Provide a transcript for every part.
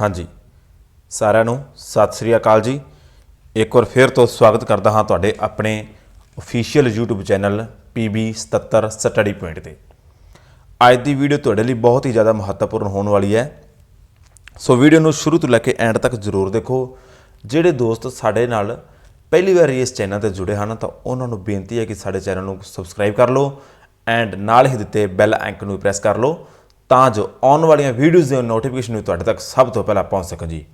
ਹਾਂਜੀ। ਸਾਰਿਆਂ ਨੂੰ ਸਤਿ ਸ੍ਰੀ ਅਕਾਲ ਜੀ। ਇੱਕ ਵਾਰ ਫਿਰ ਤੋਂ ਸਵਾਗਤ ਕਰਦਾ ਹਾਂ ਤੁਹਾਡੇ ਆਪਣੇ official YouTube channel PB77 study point ਤੇ। ਅੱਜ ਦੀ ਵੀਡੀਓ ਤੁਹਾਡੇ ਲਈ ਬਹੁਤ ਹੀ ਜ਼ਿਆਦਾ ਮਹੱਤਵਪੂਰਨ ਹੋਣ ਵਾਲੀ ਹੈ। ਸੋ ਵੀਡੀਓ ਨੂੰ ਸ਼ੁਰੂ ਤੋਂ ਲੈ ਕੇ ਐਂਡ ਤੱਕ ਜ਼ਰੂਰ ਦੇਖੋ। ਜਿਹੜੇ ਦੋਸਤ ਸਾਡੇ ਨਾਲ ਪਹਿਲੀ ਵਾਰ ਇਸ ਚੈਨਲ ਤੇ ਜੁੜੇ ਹਨ, ਤਾਂ ਉਹਨਾਂ ਨੂੰ ਬੇਨਤੀ ਹੈ ਕਿ ਸਾਡੇ ਚੈਨਲ ਨੂੰ ਸਬਸਕ੍ਰਾਈਬ ਕਰ ਲਓ ਐਂਡ ਨਾਲ ਹੀ ਦਿੱਤੇ ਬੈਲ ਆਈਕਨ ਨੂੰ ਪ੍ਰੈਸ ਕਰ ਲਓ। ਤਾਂ ਜੋ ਆਉਣ ਵਾਲੀਆਂ ਵੀਡੀਓਜ਼ ਦੇ ਨੋਟੀਫਿਕੇਸ਼ਨ ਵੀ ਤੁਹਾਡੇ ਤੱਕ ਸਭ ਤੋਂ ਪਹਿਲਾਂ ਪਹੁੰਚ ਸਕਣ ਜੀ।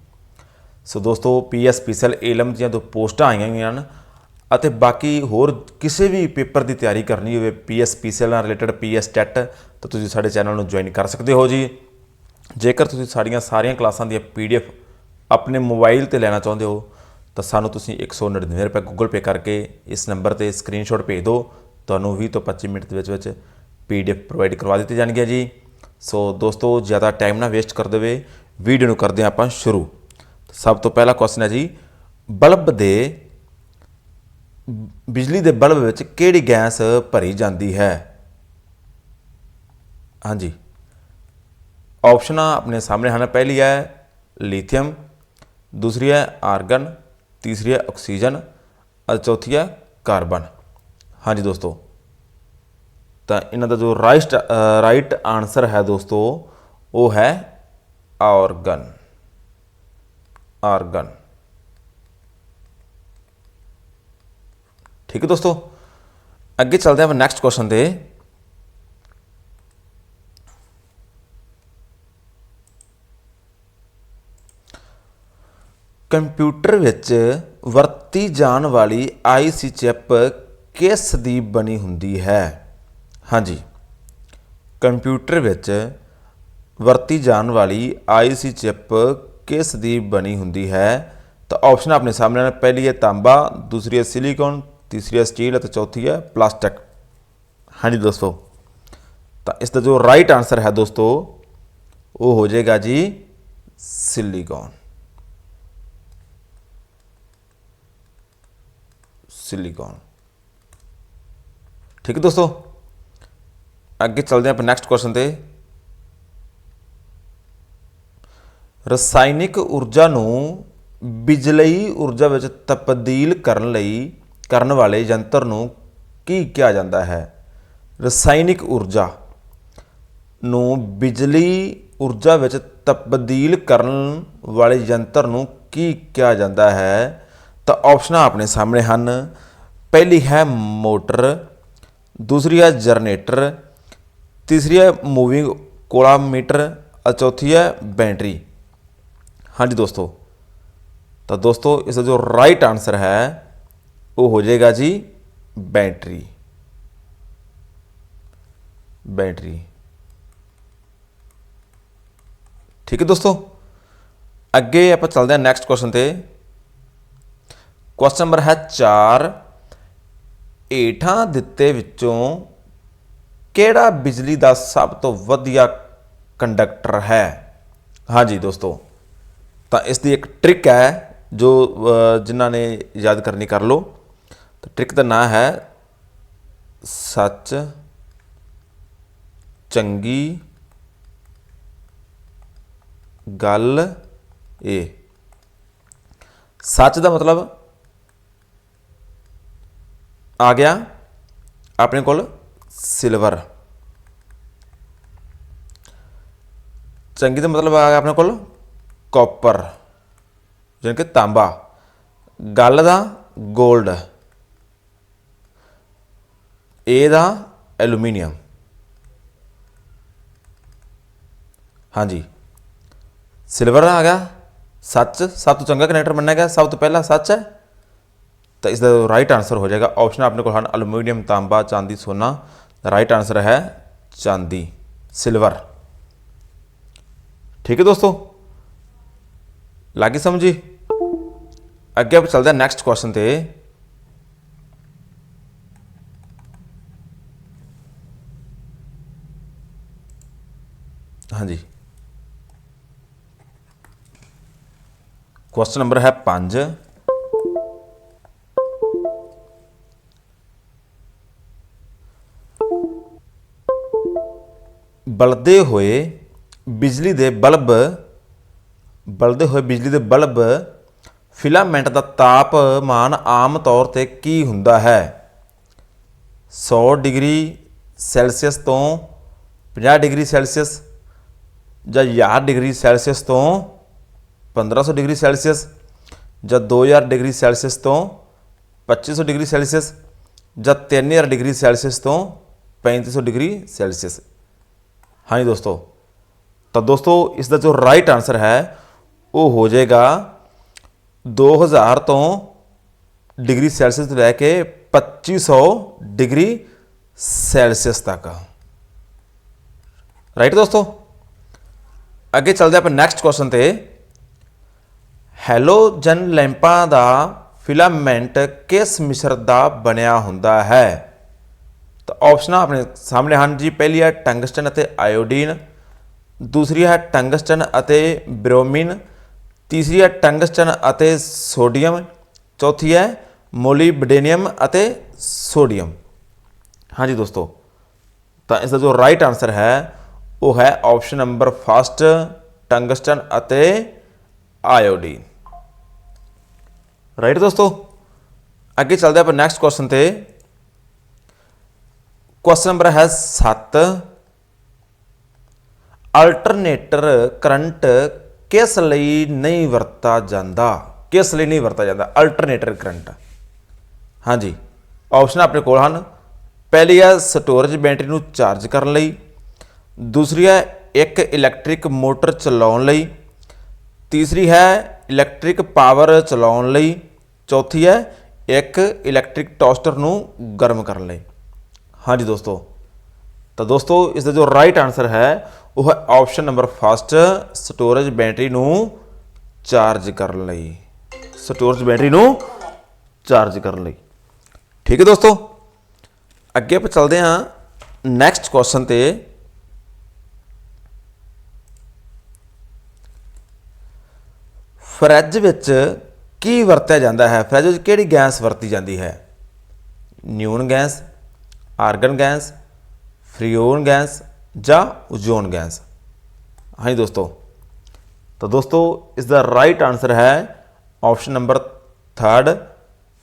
ਸੋ ਦੋਸਤੋ ਪੀਐਸਪੀਸੀਐਲ ਏਲਮ ਦੀਆਂ ਦੋ ਪੋਸਟਾਂ ਆਈਆਂ ਹੋਈਆਂ ਹਨ ਅਤੇ ਬਾਕੀ ਹੋਰ ਕਿਸੇ ਵੀ ਪੇਪਰ ਦੀ ਤਿਆਰੀ ਕਰਨੀ ਹੋਵੇ ਪੀਐਸਪੀਸੀਐਲ ਨਾਲ ਰਿਲੇਟਡ ਪੀਐਸ ਟੈਟ ਤਾਂ ਤੁਸੀਂ ਸਾਡੇ ਚੈਨਲ ਨੂੰ ਜੁਆਇਨ ਕਰ ਸਕਦੇ ਹੋ ਜੀ। ਜੇਕਰ ਤੁਸੀਂ ਸਾਡੀਆਂ ਸਾਰੀਆਂ ਕਲਾਸਾਂ ਦੀਆਂ ਪੀਡੀਐਫ ਆਪਣੇ ਮੋਬਾਈਲ ਤੇ ਲੈਣਾ ਚਾਹੁੰਦੇ ਹੋ, ਤਾਂ ਸਾਨੂੰ ਤੁਸੀਂ 199 ਰੁਪਏ ਗੂਗਲ ਪੇ ਕਰਕੇ ਇਸ ਨੰਬਰ ਤੇ ਸਕਰੀਨਸ਼ਾਟ ਭੇਜ ਦਿਓ। ਤੁਹਾਨੂੰ 20 ਤੋਂ 25 ਮਿੰਟ ਦੇ ਵਿੱਚ ਵਿੱਚ ਪੀਡੀਐਫ ਪ੍ਰੋਵਾਈਡ ਕਰਵਾ ਦਿੱਤੀ ਜਾਣਗੀਆਂ ਜੀ। ਸੋ ਦੋਸਤੋ, ਜ਼ਿਆਦਾ ਟਾਈਮ ਨਾ ਵੇਸਟ ਕਰ ਦੇਵੇ। ਵੀਡੀਓ ਨੂੰ ਕਰਦੇ ਹਾਂ ਆਪਾਂ ਸ਼ੁਰੂ। ਸਭ ਤੋਂ ਪਹਿਲਾ ਕੁਐਸਚਨ ਹੈ ਜੀ, ਬਲਬ ਦੇ ਬਿਜਲੀ ਦੇ ਬਲਬ ਵਿੱਚ ਕਿਹੜੀ ਗੈਸ ਭਰੀ ਜਾਂਦੀ ਹੈ? ਹਾਂਜੀ। ਆਪਸ਼ਨਾਂ ਆਪਣੇ ਸਾਹਮਣੇ ਹਨ। ਪਹਿਲੀ ਹੈ ਲਿਥੀਅਮ, ਦੂਸਰੀ ਹੈ ਆਰਗਨ, ਤੀਸਰੀ ਹੈ ਆਕਸੀਜਨ, ਅਤੇ ਚੌਥੀ ਹੈ ਕਾਰਬਨ। ਹਾਂਜੀ ਦੋਸਤੋ ਤਾਂ ਇਹਨਾਂ ਦਾ ਜੋ ਰਾਈਟ ਰਾਈਟ ਆਨਸਰ ਹੈ ਦੋਸਤੋ, ਉਹ ਹੈ ਆਰਗਨ। ਆਰਗਨ। ਠੀਕ ਹੈ ਦੋਸਤੋ? ਅੱਗੇ ਚੱਲਦੇ ਹਾਂ ਨੈਕਸਟ ਕੁਐਸਚਨ ਤੇ। ਕੰਪਿਊਟਰ ਵਿੱਚ ਵਰਤੀ ਜਾਣ ਵਾਲੀ ਆਈਸੀ ਚਿਪ ਕਿਸ ਦੀ ਬਣੀ ਹੁੰਦੀ ਹੈ? ਹਾਂਜੀ। ਕੰਪਿਊਟਰ ਵਿੱਚ ਵਰਤੀ ਜਾਣ ਵਾਲੀ ਆਈਸੀ ਚਿਪ ਕਿਸ ਦੀ ਬਣੀ ਹੁੰਦੀ ਹੈ? ਤਾਂ ਆਪਸ਼ਨ ਆਪਣੇ ਸਾਹਮਣੇ ਹਨ ਪਹਿਲੀ ਹੈ ਤਾਂਬਾ, ਦੂਸਰੀ ਹੈ ਸਿਲੀਕਨ ਤੀਸਰੀ ਹੈ ਸਟੀਲ ਅਤੇ ਚੌਥੀ ਹੈ ਪਲਾਸਟਿਕ ਹਾਂਜੀ ਦੋਸਤੋ, ਤਾਂ ਇਸ ਦਾ ਜੋ ਰਾਈਟ ਆਨਸਰ ਹੈ ਦੋਸਤੋ, ਉਹ ਹੋ ਜਾਏਗਾ ਜੀ ਸਿਲੀਕਨ ਸਿਲੀਕਨ ਠੀਕ ਦੋਸਤੋ? ਅੱਗੇ ਚੱਲਦੇ ਹਾਂ ਆਪਾਂ ਨੈਕਸਟ ਕੁਐਸਚਨ ਤੇ। ਰਸਾਇਣਿਕ ਊਰਜਾ ਨੂੰ ਬਿਜਲਈ ਊਰਜਾ ਵਿੱਚ ਤਬਦੀਲ ਕਰਨ ਲਈ ਕਰਨ ਵਾਲੇ ਯੰਤਰ ਨੂੰ ਕੀ ਕਿਹਾ ਜਾਂਦਾ ਹੈ? ਰਸਾਇਣਿਕ ਊਰਜਾ ਨੂੰ ਬਿਜਲੀ ਊਰਜਾ ਵਿੱਚ ਤਬਦੀਲ ਕਰਨ ਵਾਲੇ ਯੰਤਰ ਨੂੰ ਕੀ ਕਿਹਾ ਜਾਂਦਾ ਹੈ? ਤਾਂ ਆਪਸ਼ਨਾਂ ਆਪਣੇ ਸਾਹਮਣੇ ਹਨ। ਪਹਿਲੀ ਹੈ ਮੋਟਰ, ਦੂਸਰੀ ਹੈ ਜਨਰੇਟਰ ਤੀਸਰੀ ਹੈ ਮੂਵਿੰਗ ਕੋਲਾਮੀਟਰ ਅਤੇ ਚੌਥੀ ਹੈ ਬੈਟਰੀ। ਹਾਂਜੀ ਦੋਸਤੋ, ਤਾਂ ਦੋਸਤੋ ਇਸ ਦਾ ਜੋ ਰਾਈਟ ਆਨਸਰ ਹੈ, ਉਹ ਹੋ ਜਾਏਗਾ ਜੀ ਬੈਟਰੀ। ਬੈਟਰੀ। ਠੀਕ ਹੈ ਦੋਸਤੋ? ਅੱਗੇ ਆਪਾਂ ਚੱਲਦੇ ਹਾਂ ਨੈਕਸਟ ਕੁਐਸਚਨ ਤੇ। ਕੁਐਸਚਨ ਨੰਬਰ ਹੈ 4 ਏਠਾਂ ਦਿੱਤੇ ਵਿੱਚੋਂ ਕਿਹੜਾ ਬਿਜਲੀ ਦਾ ਸਭ ਤੋਂ ਵਧੀਆ ਕੰਡਕਟਰ ਹੈ? ਹਾਂਜੀ ਦੋਸਤੋ, ਤਾਂ ਇਸ ਦੀ ਇੱਕ ਟ੍ਰਿਕ ਹੈ ਜੋ ਜਿਨ੍ਹਾਂ ਨੇ ਯਾਦ ਕਰਨੀ ਕਰ ਲਓ। ਤਾਂ ਟ੍ਰਿਕ ਦਾ ਨਾਮ ਹੈ ਸੱਚ, ਚੰਗੀ, ਗੱਲ, ਇਹ। ਸੱਚ ਦਾ ਮਤਲਬ ਆ ਗਿਆ ਆਪਣੇ ਕੋਲ। ਸਿਲਵਰ ਚੰਗੀ ਦਾ ਮਤਲਬ ਆ ਗਿਆ ਆਪਣੇ ਕੋਲ ਕਾਪਰ ਜਾਣੀ ਕਿ ਤਾਂਬਾ। ਗੱਲ ਦਾ 골ਡ ਏ ਦਾ ਐਲੂਮੀਨੀਅਮ ਹਾਂਜੀ। ਸਿਲਵਰ ਆ ਗਿਆ। ਸੱਚ, ਸਭ ਤੋਂ ਚੰਗਾ ਕਨੈਕਟਰ ਮੰਨਿਆ ਗਿਆ। ਸਭ ਤੋਂ ਪਹਿਲਾ ਸੱਚ ਹੈ। ਤਾਂ ਇਸ ਦਾ ਰਾਈਟ ਆਨਸਰ ਹੋ ਜਾਏਗਾ। ਆਪਸ਼ਨ ਆਪਣੇ ਕੋਲ ਹਨ ਐਲੂਮੀਨੀਅਮ ਤਾਂਬਾ, ਚਾਂਦੀ, ਸੋਨਾ। ਰਾਈਟ ਆਨਸਰ ਹੈ ਚਾਂਦੀ ਸਿਲਵਰ ਠੀਕ ਹੈ ਦੋਸਤੋ ਲੱਗੀ ਸਮਝੀ ਅੱਗੇ ਆਪਾਂ ਚੱਲਦੇ ਹਾਂ ਨੈਕਸਟ ਕੁਐਸਚਨ ਤੇ ਹਾਂਜੀ ਕੁਐਸਚਨ ਨੰਬਰ ਹੈ 5 ਬਲਦੇ ਹੋਏ ਬਿਜਲੀ ਦੇ ਬਲਬ, ਬਲਦੇ ਹੋਏ ਬਿਜਲੀ ਦੇ ਬਲਬ ਫਿਲਾਮੈਂਟ ਦਾ ਤਾਪਮਾਨ ਆਮ ਤੌਰ ਤੇ ਕੀ ਹੁੰਦਾ ਹੈ? 100 ਡਿਗਰੀ ਸੈਲਸੀਅਸ ਤੋਂ 50 ਡਿਗਰੀ ਸੈਲਸੀਅਸ ਜਾਂ 1000 ਡਿਗਰੀ ਸੈਲਸੀਅਸ ਤੋਂ 1500 ਡਿਗਰੀ ਸੈਲਸੀਅਸ ਜਾਂ 2000 ਡਿਗਰੀ ਸੈਲਸੀਅਸ ਤੋਂ 2500 ਡਿਗਰੀ ਸੈਲਸੀਅਸ ਜਾਂ 3000 ਡਿਗਰੀ ਸੈਲਸੀਅਸ ਤੋਂ 3500 ਡਿਗਰੀ ਸੈਲਸੀਅਸ। ਹਾਂਜੀ ਦੋਸਤੋ, ਤਾਂ ਦੋਸਤੋ ਇਸ ਦਾ ਜੋ ਰਾਈਟ ਆਨਸਰ ਹੈ, ਉਹ ਹੋ ਜਾਏਗਾ 2000 ਤੋਂ ਡਿਗਰੀ ਸੈਲਸੀਅਸ ਤੋਂ ਲੈ ਕੇ 2500 ਡਿਗਰੀ ਸੈਲਸੀਅਸ ਤੱਕ। ਰਾਈਟ ਦੋਸਤੋ? ਅੱਗੇ ਚੱਲਦੇ ਆਪਾਂ ਨੈਕਸਟ ਕੁਐਸਚਨ ਤੇ। ਹੈਲੋਜਨ ਲੈਂਪਾਂ ਦਾ ਫਿਲਾਮੈਂਟ ਕਿਸ ਮਿਸ਼ਰਤ ਦਾ ਬਣਿਆ ਹੁੰਦਾ ਹੈ? ਤਾਂ ਆਪਸ਼ਨਾਂ ਆਪਣੇ ਸਾਹਮਣੇ ਹਨ ਜੀ, ਪਹਿਲੀ ਹੈ ਟੰਗਸਟਨ ਅਤੇ ਆਇਓਡੀਨ, ਦੂਸਰੀ ਹੈ ਟੰਗਸਟਨ ਅਤੇ ਬ੍ਰੋਮੀਨ, ਤੀਸਰੀ ਹੈ ਟੰਗਸਟਨ ਅਤੇ ਸੋਡੀਅਮ, ਚੌਥੀ ਹੈ ਮੋਲੀਬਡੇਨੀਅਮ ਅਤੇ ਸੋਡੀਅਮ। ਹਾਂਜੀ ਦੋਸਤੋ, ਤਾਂ ਇਸ ਦਾ ਜੋ ਰਾਈਟ ਆਨਸਰ ਹੈ, ਉਹ ਹੈ ਆਪਸ਼ਨ ਨੰਬਰ ਫਸਟ ਟੰਗਸਟਨ ਅਤੇ ਆਇਓਡੀਨ। ਰਾਈਟ ਦੋਸਤੋ? ਅੱਗੇ ਚੱਲਦੇ ਆਪਾਂ ਨੈਕਸਟ ਕੁਐਸਚਨ ਤੇ। ਕੁਐਸਚਨ ਨੰਬਰ ਹੈ 7 ਅਲਟਰਨੇਟਰ ਕਰੰਟ ਕਿਸ ਲਈ ਨਹੀਂ ਵਰਤਾ ਜਾਂਦਾ ਕਿਸ ਲਈ ਨਹੀਂ ਵਰਤਾ ਜਾਂਦਾ ਅਲਟਰਨੇਟਰ ਕਰੰਟ ਹਾਂਜੀ ਆਪਸ਼ਨ ਆਪਣੇ ਕੋਲ ਹਨ ਪਹਿਲੀ ਹੈ ਸਟੋਰੇਜ ਬੈਟਰੀ ਨੂੰ ਚਾਰਜ ਕਰਨ ਲਈ ਦੂਸਰੀ ਹੈ ਇੱਕ ਇਲੈਕਟ੍ਰਿਕ ਮੋਟਰ ਚਲਾਉਣ ਲਈ ਤੀਸਰੀ ਹੈ ਇਲੈਕਟ੍ਰਿਕ ਪਾਵਰ ਚਲਾਉਣ ਲਈ ਚੌਥੀ ਹੈ ਇੱਕ ਇਲੈਕਟ੍ਰਿਕ ਟੋਸਟਰ ਨੂੰ ਗਰਮ ਕਰਨ ਲਈ ਹਾਂਜੀ ਦੋਸਤੋ, ਤਾਂ ਦੋਸਤੋ ਇਸ ਦਾ ਜੋ ਰਾਈਟ ਆਨਸਰ ਹੈ, ਉਹ ਹੈ option number first storage battery ਨੂੰ ਚਾਰਜ ਕਰਨ ਲਈ। ਸਟੋਰੇਜ ਬੈਟਰੀ ਨੂੰ ਚਾਰਜ ਕਰਨ ਲਈ। ਠੀਕ ਹੈ ਦੋਸਤੋ? ਅੱਗੇ ਆਪਾਂ ਚੱਲਦੇ ਹਾਂ ਨੈਕਸਟ ਕੁਐਸਚਨ ਤੇ। ਫਰਿੱਜ ਵਿੱਚ ਕੀ ਵਰਤਿਆ ਜਾਂਦਾ ਹੈ? ਫਰਿੱਜ ਵਿੱਚ ਕਿਹੜੀ ਗੈਸ ਵਰਤੀ ਜਾਂਦੀ ਹੈ? Neon gas argon gas freon gas ਜਾਂ ਓਜ਼ੋਨ ਗੈਸ ਹਾਂਜੀ ਦੋਸਤੋ ਤਾਂ ਦੋਸਤੋ ਇਸ ਦਾ ਰਾਈਟ ਆਨਸਰ ਹੈ option number 3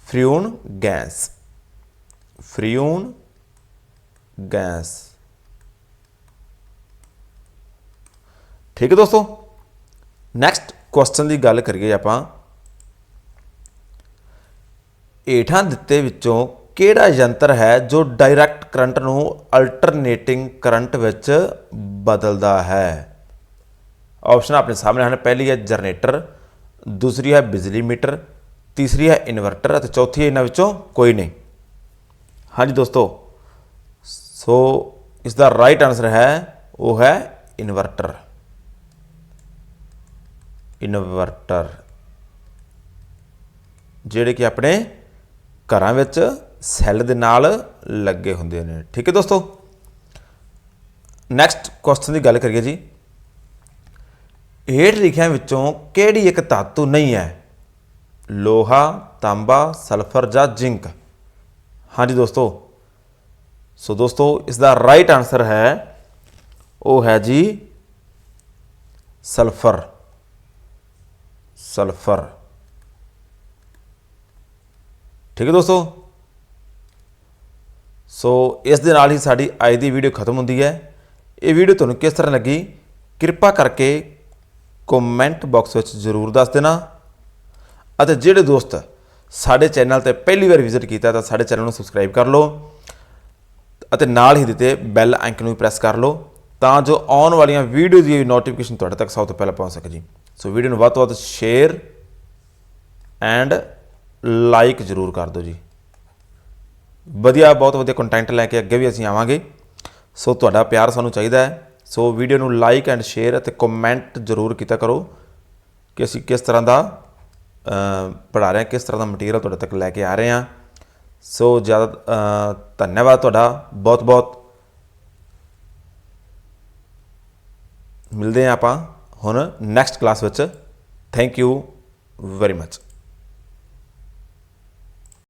freon gas freon gas ਠੀਕ ਹੈ ਦੋਸਤੋ ਨੈਕਸਟ ਕੁਐਸਚਨ ਦੀ ਗੱਲ ਕਰੀਏ ਆਪਾਂ ਏਠਾਂ ਦਿੱਤੇ ਵਿੱਚੋਂ ਕਿਹੜਾ ਯੰਤਰ ਹੈ ਜੋ ਡਾਇਰੈਕਟ ਕਰੰਟ ਨੂੰ ਅਲਟਰਨੇਟਿੰਗ ਕਰੰਟ ਵਿੱਚ ਬਦਲਦਾ ਹੈ? ਆਪਸ਼ਨ ਆਪਣੇ ਸਾਹਮਣੇ ਹਨ। ਪਹਿਲੀ ਹੈ ਜਨਰੇਟਰ, ਦੂਸਰੀ ਹੈ ਬਿਜਲੀ ਮੀਟਰ, ਤੀਸਰੀ ਹੈ ਇਨਵਰਟਰ ਅਤੇ ਚੌਥੀ ਇਹਨਾਂ ਵਿੱਚੋਂ ਕੋਈ ਨਹੀਂ। ਹਾਂਜੀ ਦੋਸਤੋ, ਸੋ ਇਸ ਦਾ ਰਾਈਟ ਆਨਸਰ ਹੈ, ਉਹ ਹੈ ਇਨਵਰਟਰ। ਇਨਵਰਟਰ, ਜਿਹੜੇ ਕਿ ਆਪਣੇ ਘਰਾਂ ਵਿੱਚ ਸੈੱਲ ਦੇ ਨਾਲ ਲੱਗੇ ਹੁੰਦੇ ਨੇ। ਠੀਕ ਹੈ ਦੋਸਤੋ? ਨੈਕਸਟ ਕੁਐਸਚਨ ਦੀ ਗੱਲ ਕਰੀਏ ਜੀ। ਹੇਠ ਲਿਖਿਆਂ ਵਿੱਚੋਂ ਕਿਹੜੀ ਇੱਕ ਧਾਤੂ ਨਹੀਂ ਹੈ? ਲੋਹਾ, ਤਾਂਬਾ, ਸਲਫਰ ਜਾਂ ਜ਼ਿੰਕ? ਹਾਂਜੀ ਦੋਸਤੋ। ਸੋ ਦੋਸਤੋ ਇਸ ਦਾ ਰਾਈਟ ਆਨਸਰ ਹੈ, ਉਹ ਹੈ ਜੀ ਸਲਫਰ। ਸਲਫਰ। ਠੀਕ ਹੈ ਦੋਸਤੋ? ਸੋ ਇਸ ਦੇ ਨਾਲ ਹੀ ਸਾਡੀ ਅੱਜ ਦੀ ਵੀਡੀਓ ਖਤਮ ਹੁੰਦੀ ਹੈ। ਇਹ ਵੀਡੀਓ ਤੁਹਾਨੂੰ ਕਿਸ ਤਰ੍ਹਾਂ ਲੱਗੀ? ਕਿਰਪਾ ਕਰਕੇ ਕਮੈਂਟ ਬਾਕਸ ਵਿੱਚ ਜ਼ਰੂਰ ਦੱਸ ਦੇਣਾ। ਅਤੇ ਜਿਹੜੇ ਦੋਸਤ ਸਾਡੇ ਚੈਨਲ ਤੇ ਪਹਿਲੀ ਵਾਰ ਵਿਜ਼ਿਟ ਕੀਤਾ ਤਾਂ ਸਾਡੇ ਚੈਨਲ ਨੂੰ ਸਬਸਕ੍ਰਾਈਬ ਕਰ ਲਓ। ਅਤੇ ਨਾਲ ਹੀ ਦਿੱਤੇ ਬੈਲ ਆਈਕਨ ਨੂੰ ਪ੍ਰੈਸ ਕਰ ਲਓ ਤਾਂ ਜੋ ਆਉਣ ਵਾਲੀਆਂ ਵੀਡੀਓ ਦੀ ਨੋਟੀਫਿਕੇਸ਼ਨ ਤੁਹਾਡੇ ਤੱਕ ਸਭ ਤੋਂ ਪਹਿਲਾਂ ਪਹੁੰਚ ਸਕੇ ਜੀ। ਸੋ ਵੀਡੀਓ ਨੂੰ ਵੱਧ ਤੋਂ ਵੱਧ ਸ਼ੇਅਰ ਐਂਡ ਲਾਈਕ ਜ਼ਰੂਰ ਕਰ ਦਿਓ ਜੀ। ਵਧੀਆ ਬਹੁਤ ਵਧੀਆ ਕੰਟੈਂਟ ਲੈ ਕੇ ਅੱਗੇ ਵੀ ਅਸੀਂ ਆਵਾਂਗੇ। ਸੋ ਤੁਹਾਡਾ ਪਿਆਰ ਸਾਨੂੰ ਚਾਹੀਦਾ ਹੈ। ਸੋ ਵੀਡੀਓ ਨੂੰ ਲਾਈਕ ਐਂਡ ਸ਼ੇਅਰ ਅਤੇ ਕਮੈਂਟ ਜ਼ਰੂਰ ਕੀਤਾ ਕਰੋ ਕਿ ਅਸੀਂ ਕਿਸ ਤਰ੍ਹਾਂ ਦਾ ਅ, ਪੜ੍ਹਾ ਰਹੇ ਹਾਂ ਕਿਸ ਤਰ੍ਹਾਂ ਦਾ ਮਟੀਰੀਅਲ ਤੁਹਾਡੇ ਤੱਕ ਲੈ ਕੇ ਆ ਰਹੇ ਹਾਂ। ਸੋ ਜ਼ਿਆਦਾ ਧੰਨਵਾਦ ਤੁਹਾਡਾ। ਬਹੁਤ ਬਹੁਤ ਮਿਲਦੇ ਹਾਂ ਆਪਾਂ ਹੁਣ ਨੈਕਸਟ ਕਲਾਸ ਵਿੱਚ। Thank you very much